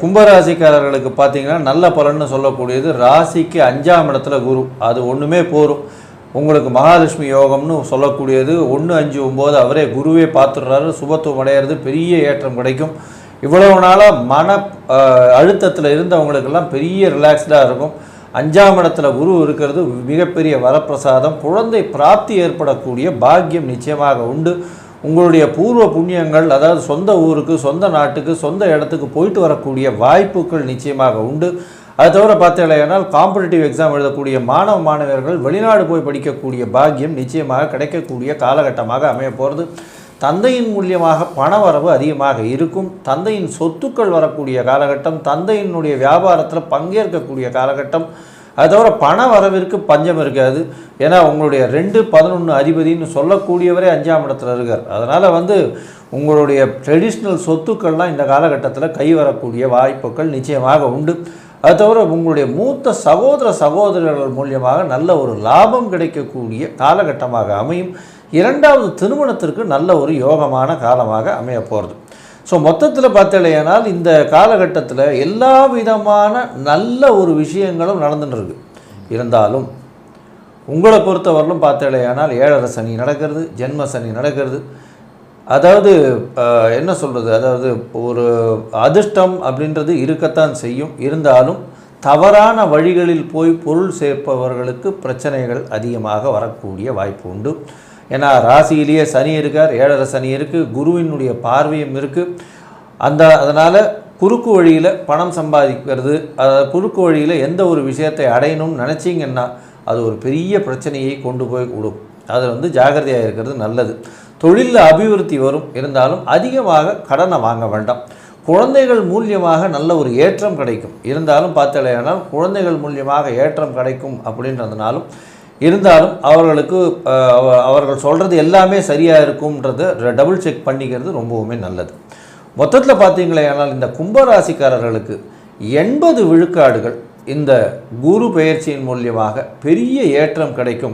கும்பராசிக்காரர்களுக்கு பார்த்தீங்கன்னா நல்ல பலன்னு சொல்லக்கூடியது ராசிக்கு அஞ்சாம் இடத்துல குரு. அது ஒன்றுமே போரும். உங்களுக்கு மகாலட்சுமி யோகம்னு சொல்லக்கூடியது ஒன்று அஞ்சு ஒம்பது அவரே குருவே பார்த்துடுறாரு. சுபத்துவம் அடையிறது பெரிய ஏற்றம் கிடைக்கும். இவ்வளவு நாளாக மன அழுத்தத்தில் இருந்தவங்களுக்கெல்லாம் பெரிய ரிலாக்ஸ்டாக இருக்கும். அஞ்சாம் இடத்துல குரு இருக்கிறது மிகப்பெரிய வரப்பிரசாதம். குழந்தை பிராப்தி ஏற்படக்கூடிய பாக்கியம் நிச்சயமாக உண்டு. உங்களுடைய பூர்வ புண்ணியங்கள் அதாவது சொந்த ஊருக்கு சொந்த நாட்டுக்கு சொந்த இடத்துக்கு போயிட்டு வரக்கூடிய வாய்ப்புகள் நிச்சயமாக உண்டு. அது தவிர பார்த்தீங்கன்னா காம்படிட்டிவ் எக்ஸாம் எழுதக்கூடிய மாணவ மாணவர்கள் வெளிநாடு போய் படிக்கக்கூடிய பாக்கியம் நிச்சயமாக கிடைக்கக்கூடிய காலகட்டமாக அமைய போகிறது தந்தையின் மூலியமாக பண வரவு அதிகமாக இருக்கும். தந்தையின் சொத்துக்கள் வரக்கூடிய காலகட்டம் தந்தையினுடைய வியாபாரத்தில் பங்கேற்கக்கூடிய காலகட்டம். அது தவிர பண வரவிற்கு பஞ்சம் இருக்காது. ஏன்னா உங்களுடைய ரெண்டு பதினொன்று அதிபதினு சொல்லக்கூடியவரே அஞ்சாம் இடத்துல இருக்கார். அதனால் வந்து உங்களுடைய ட்ரெடிஷ்னல் சொத்துக்கள்லாம் இந்த காலகட்டத்தில் கை வரக்கூடிய வாய்ப்புகள் நிச்சயமாக உண்டு. அது தவிர உங்களுடைய மூத்த சகோதர சகோதரர்கள் மூலியமாக நல்ல ஒரு லாபம் கிடைக்கக்கூடிய காலகட்டமாக அமையும். இரண்டாவது திருமணத்திற்கு நல்ல ஒரு யோகமான காலமாக அமைய போகிறது ஸோ மொத்தத்தில் பார்த்தலையானால் இந்த காலகட்டத்தில் எல்லா விதமான நல்ல ஒரு விஷயங்களும் நடந்துட்டுருக்கு இருந்தாலும் உங்களை பொறுத்தவரையிலும் பார்த்தலையானால் ஏழரை சனி நடக்கிறது ஜென்ம சனி நடக்கிறது. அதாவது என்ன சொல்கிறது அதாவது ஒரு அதிர்ஷ்டம் அப்படின்றது இருக்கத்தான் செய்யும். இருந்தாலும் தவறான வழிகளில் போய் பொருள் சேர்ப்பவர்களுக்கு பிரச்சனைகள் அதிகமாக வரக்கூடிய வாய்ப்பு உண்டு. ஏன்னா ராசியிலேயே சனி இருக்கார் ஏழரை சனி இருக்குது குருவினுடைய பார்வையும் இருக்குது அந்த அதனால் குறுக்கு வழியில் பணம் சம்பாதிக்கிறது அதாவது குறுக்கு வழியில் எந்த ஒரு விஷயத்தை அடையணும்னு நினச்சிங்கன்னா அது ஒரு பெரிய பிரச்சனையை கொண்டு போய் விடும். அது வந்து ஜாகிரதையாக இருக்கிறது நல்லது. தொழிலில் அபிவிருத்தி வரும். இருந்தாலும் அதிகமாக கடனை வாங்க வேண்டாம். குழந்தைகள் மூலியமாக நல்ல ஒரு ஏற்றம் கிடைக்கும். இருந்தாலும் பார்த்தலையானால் குழந்தைகள் மூலியமாக ஏற்றம் கிடைக்கும் அப்படின்றதுனாலும் இருந்தாலும் அவர்களுக்கு அவ- அவர்கள் சொல்கிறது எல்லாமே சரியாக இருக்கும்ன்றத டபுள் செக் பண்ணிக்கிறது ரொம்பவுமே நல்லது. மொத்தத்தில் பார்த்தீங்களே ஆனால் இந்த கும்பராசிக்காரர்களுக்கு எண்பது விழுக்காடுகள் இந்த குரு பெயர்ச்சியின் மூலியமாக பெரிய ஏற்றம் கிடைக்கும்